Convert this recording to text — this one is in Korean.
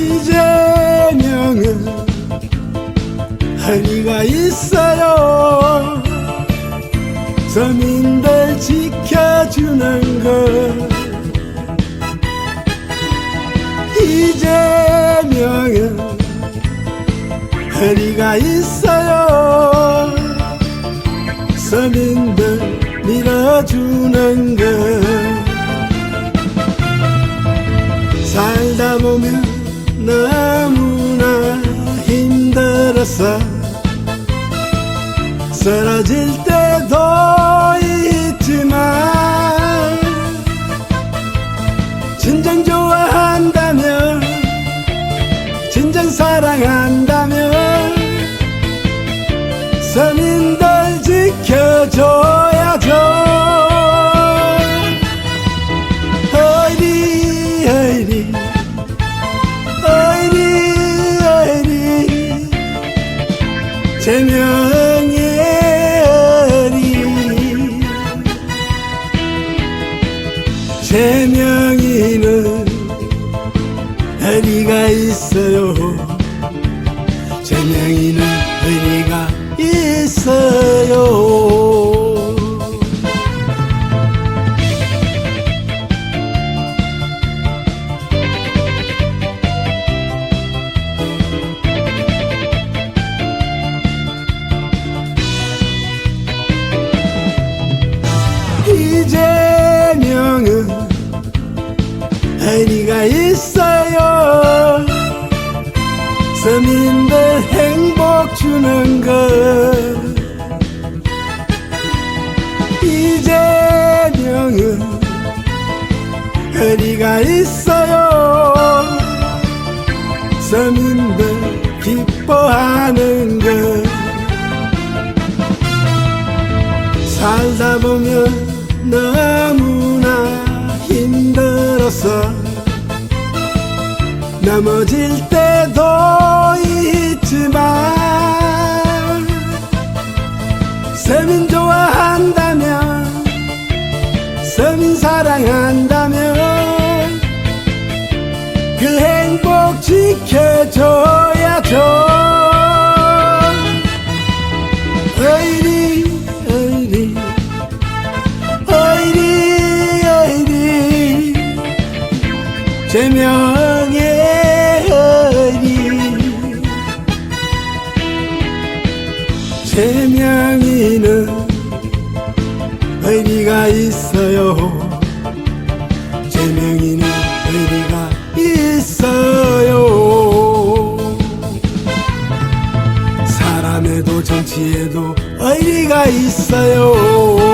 이재명은 의리가 있어요. 서민들 지켜주는 것 이재명은 의리가 있어요. 서민들 밀어주는 것 살다 보면 너무나 힘들었어. 쓰러질 때도 있지만 진정 좋아한다면 진정 사랑한다면 서민들 지켜줘야죠. 어리 어리 제명의 어리 제명이는 의리가 있어요. 제명이는 의리가 있어요 있어요. 서민들 행복 주는 것. 이재명은 의리가 있어요. 서민들 기뻐하는 것. 살다 보면 너무나 힘들었어 넘어질 때도 있지만 서민 좋아한다면 서민 사랑한다면 그 행복 지켜줘야죠. 의리 의리 제명이는 의리가 있어요. 제명이는 의리가 있어요. 사람에도 정치에도 의리가 있어요